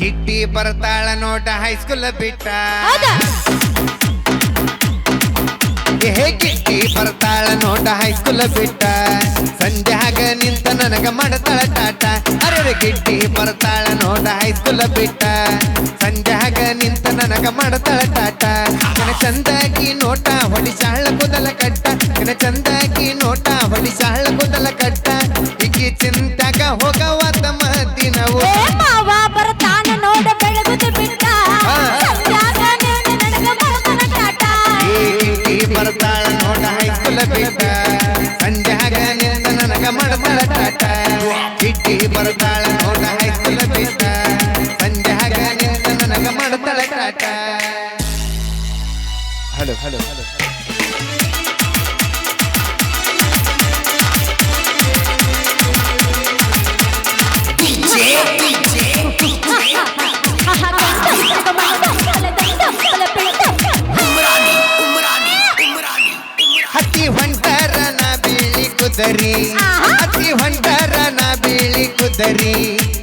ಗಿಟ್ಟಿ ಬರ್ತಾಳ ನೋಟ ಹೈಸ್ಕೂಲ್ ಬಿಟ್ಟ. ಗಿಟ್ಟಿ ಬರ್ತಾಳ ನೋಟ ಹೈಸ್ಕೂಲ್ ಬಿಟ್ಟ. ಸಂಧ್ಯಾಗ ನಿಂತ ನನಗ ಮಾಡತಾಳ ಟಾಟ ಅರೆ ಗಿಟ್ಟಿ ಬರ್ತಾಳ ನೋಟ ಹೈಸ್ಕೂಲ್ ಬಿಟ್ಟ. ಸಂಧ್ಯಾಗ ನಿಂತ ನನಗ ಮಾಡತಾಳ ಚಂದಾಗಿ ಹೊಲಿ ಸಾಳ ಕೂದಲ ಕಟ್ಟ. ನನ್ನ ಚಂದಾಗಿ ನೋಟ ಹೊಡಿಸಾಳ ಕೂದಲ ಕಟ್ಟ. ಇಕ್ಕಿ ಚಿಂತಾಗ ಹೋಗವ ತಮ್ಮ ದಿನವು ಬರ್ತಾನ ನೋಡ ಬೆಳಗುದು ಬಿಟ್ಟ. ಬರ್ತಾಳ ನೋಡ ಬಿಟ್ಟ. ನಿಂತ ನನಗ ಟಾಟ ಇಟ್ಟಿ ಬರ್ತಾಳ ನೋಡ ಹೈಸ್ಕೂಲ ಬಿಟ್ಟ. ಹಲೋ ಹಲೋ ಹಲೋ ಹತ್ತಿ ನಾ ಬೀಳಿ ಕುದರಿ. ಹತ್ತಿ ಹೊಂಟರ ನಾ ಬೀಳಿ ಕುದರಿ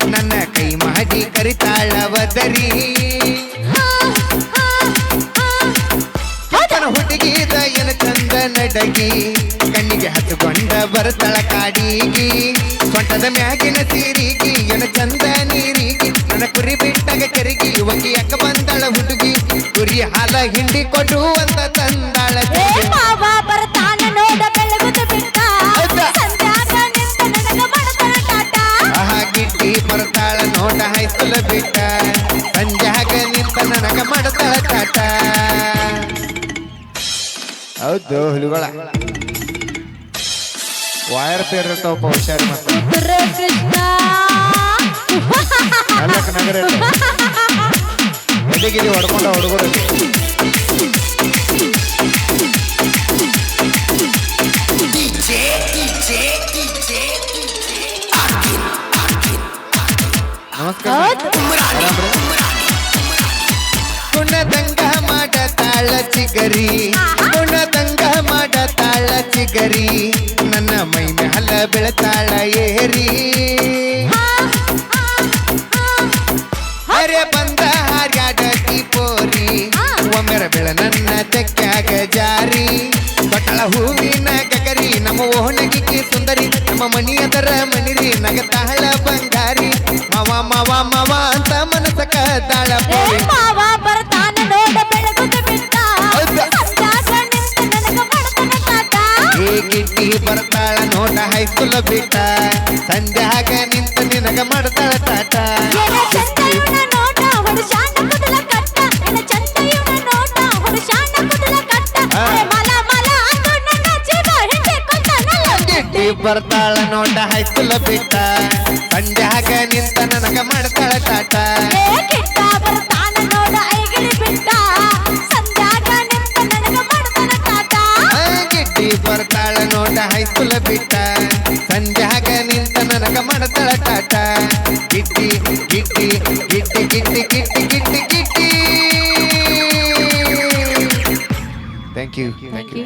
ನನ್ನ ಕೈ ಮಾಡಿ ಕರಿತಾಳ ಕನ ಏನ ಚಂದ ನಡಗಿ ಕಣ್ಣಿಗೆ ಹತ್ತುಕೊಂಡ ಬರತಳ ಕಾಡಿಗಿ ಸೊಂಟದ ಮ್ಯಾಗಿನ ಸೀರಿಗಿ ಏನ ಚಂದ ನೀರಿಗಿ ನನ್ನ ಕುರಿ ಬಿಟ್ಟಾಗ ಕರಿಗಿ ಯುವಕಿ ಅಕ್ಕ ಬಂದಾಳ ಹುಡುಗಿ ಕುರಿ ಹಾಲ ಹಿಂಡಿ ಕೊಡು ಅಂತ ತಂದಾಳ ಗಿಟ್ಟಿ ಬರ್ತಾಳ ನೋಟ ಹೈಸ್ಕೂಲ ಬಿಟ್ಟ. ಸಂಜಾಗ ನಿಂತ ನನಗ ಮಾಡತಾಳ ಕಾಟ ಹೌದು ಹುಲಿಗಳ. ವಾಯರ್ ಪೇರ್ ಇರ್ತಾವಪ್ಪ ಹುಷಾರಿ ಮತ್ತೆ ನಗರ ಎದೆಗಿರಿ ಹೊಡ್ಕೊಂಡ ಹುಡುಗರು. ನಮಸ್ಕಾರ. ಹೌದು. ಆರಾಮ್ರಿ? ಕುಣದಂಗ ಮಾಡ ತಾಳ ಚಿಗರಿ ಕುಣದಂಗ ಬೆಳ ನನ್ನ ತೆಕ್ಕಾಗ ಜಾರಿ. ಬಟ್ಟಳ ಹೂವಿನ ಕಕರಿ ನಮ್ಮ ಓಣಗಿಗೆ ಸುಂದರಿ. ನಮ್ಮ ಮನಿಯದರ ಮನಿರಿ ನಗತಾಳ ಬಂಗಾರಿ. ಮವ ಮವ ಮವ ಅಂತ ಮನಸ ಕದ್ದಾಳ ಮಾವ ಬರ್ತಾನ ನೋಡ ಬೆಳಗುದು ಬಿಟ್ಟ ಏ ಗಿಟ್ಟಿ ಬರ್ತಾಳ ನೋಟ ಹೈಸ್ಕೂಲ್ ಬಿಟ್ಟ. ಸಂಧ್ಯಾಗ ನಿಂತ ನಿನಗ ಮಾಡ್ತಾಳ ಟಾಟ ಬರ್ತಾಳ ನೋಟ ಹೈಸ್ಕೂಲ್ ಬಿಟ್ಟ. ಸಂಧ್ಯಾಗ ನಿಂತ ನನಗ ಮಾಡ್ತಾಳ ಟಾಟ ಗಿಟ್ಟಿ ಬರ್ತಾಳ ನೋಟ ಹೈಸ್ಕೂಲ್ ಬಿಟ್ಟ. ಸಂಧ್ಯಾಗ ನಿಂತ ನನಗ ಮಾಡ್ತಾಳ ಟಾಟ ಗಿಟ್ಟಿ ಗಿಟ್ಟಿ ಗಿಟ್ಟಿ ಗಿಟ್ಟಿ ಗಿಟ್ಟಿ ಗಿಟ್ಟಿ ಗಿಟ್ಟಿ. Thank you thank you